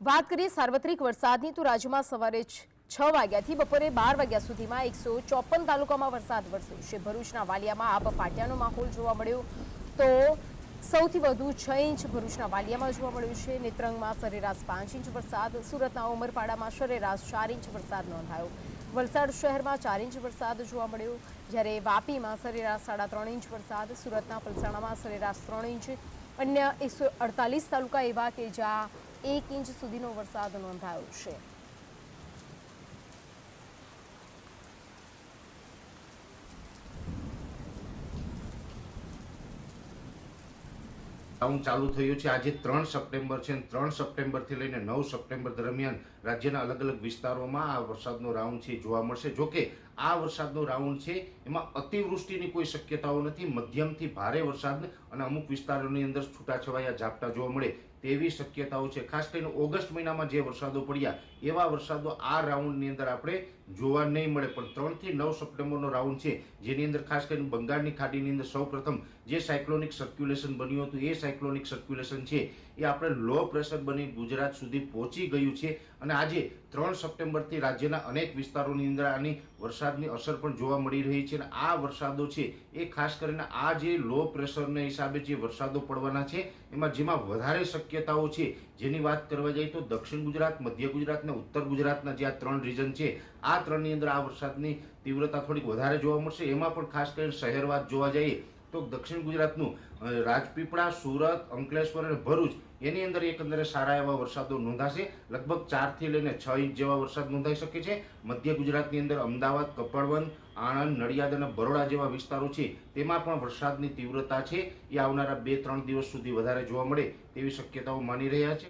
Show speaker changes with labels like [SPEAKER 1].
[SPEAKER 1] વાત કરીએ સાર્વત્રિક વરસાદની, તો રાજ્યમાં સવારે છ વાગ્યાથી બપોરે બાર વાગ્યા સુધીમાં એકસો ચોપન તાલુકામાં વરસાદ વરસ્યો. છે ભરૂચના વાલિયામાં આબ પાટિયાનો માહોલ જોવા મળ્યો. તો સૌથી વધુ છ ઇંચ ભરૂચના વાલિયામાં જોવા મળ્યું છે. નેત્રંગમાં સરેરાશ પાંચ ઇંચ વરસાદ. સુરતના ઉમરપાડામાં સરેરાશ ચાર ઇંચ વરસાદ નોંધાયો. વલસાડ શહેરમાં ચાર ઇંચ વરસાદ જોવા મળ્યો. જ્યારે વાપીમાં સરેરાશ સાડા ત્રણ ઇંચ વરસાદ, સુરતના પલસાણામાં સરેરાશ ત્રણ ઇંચ. અન્ય એકસો અડતાલીસ તાલુકા એવા કે જ્યાં એક ઇંચ સુધીનો વરસાદ નોંધાયો છે.
[SPEAKER 2] લોકડાઉન ચાલુ થયું છે. આજે ત્રણ સપ્ટેમ્બર છે ત્રણ સપ્ટેમ્બરથી લઈને નવ સપ્ટેમ્બર દરમિયાન રાજ્યના અલગ અલગ વિસ્તારોમાં આ વરસાદનો રાઉન્ડ છે જોવા મળશે. જોકે આ વરસાદનો રાઉન્ડ છે, એમાં અતિવૃષ્ટિની કોઈ શક્યતાઓ નથી. મધ્યમથી ભારે વરસાદ અને અમુક વિસ્તારોની અંદર છૂટાછવાયા ઝાપટા જોવા મળે. તેવી શક્યતાઓ છે. ખાસ કરીને ઓગસ્ટ મહિનામાં જે વરસાદો પડ્યા, એવા વરસાદો આ રાઉન્ડની અંદર આપણે જોવા નહીં મળે. પણ ત્રણથી નવ સપ્ટેમ્બરનો રાઉન્ડ છે, જેની અંદર ખાસ કરીને બંગાળની ખાડીની અંદર સૌપ્રથમ જે સાયક્લોનિક સર્ક્યુલેશન બન્યું હતું, એ સાયક્લોનિક સર્ક્યુલેશન છે, એ આપણે લો પ્રેશર બની ગુજરાત સુધી પહોંચી ગયું છે. અને આજે ત્રણ સપ્ટેમ્બરથી રાજ્યના અનેક વિસ્તારોની અંદર આની વરસાદની અસર પણ જોવા મળી રહી છે. અને આ વરસાદો છે, એ ખાસ કરીને આ જે લો પ્રેશરને હિસાબે જે વરસાદો પડવાના છે, એમાં જેમાં વધારે શક્યતાઓ છે. જેની વાત કરવા જઈએ તો દક્ષિણ ગુજરાત, મધ્ય ગુજરાત અને ઉત્તર ગુજરાતના જે આ ત્રણ રીજન છે, આ ત્રણની અંદર આ વરસાદની તીવ્રતા થોડીક વધારે જોવા મળશે. એમાં પણ ખાસ કરીને શહેરવાદ જોવા જઈએ તો દક્ષિણ ગુજરાતનું રાજપીપળા, સુરત, અંકલેશ્વર અને ભરૂચ, એની અંદર એકંદરે સારા એવા વરસાદો નોંધાશે. લગભગ ચારથી લઈને છ ઇંચ જેવા વરસાદ નોંધાઈ શકે છે. મધ્ય ગુજરાતની અંદર અમદાવાદ કપડવન આણંદ, નડિયાદ અને બરોડા જેવા વિસ્તારો છે, તેમાં પણ વરસાદની તીવ્રતા છે. એ આવનારા બે ત્રણ દિવસ સુધી વધારે જોવા મળે તેવી શક્યતાઓ માની રહ્યા છે.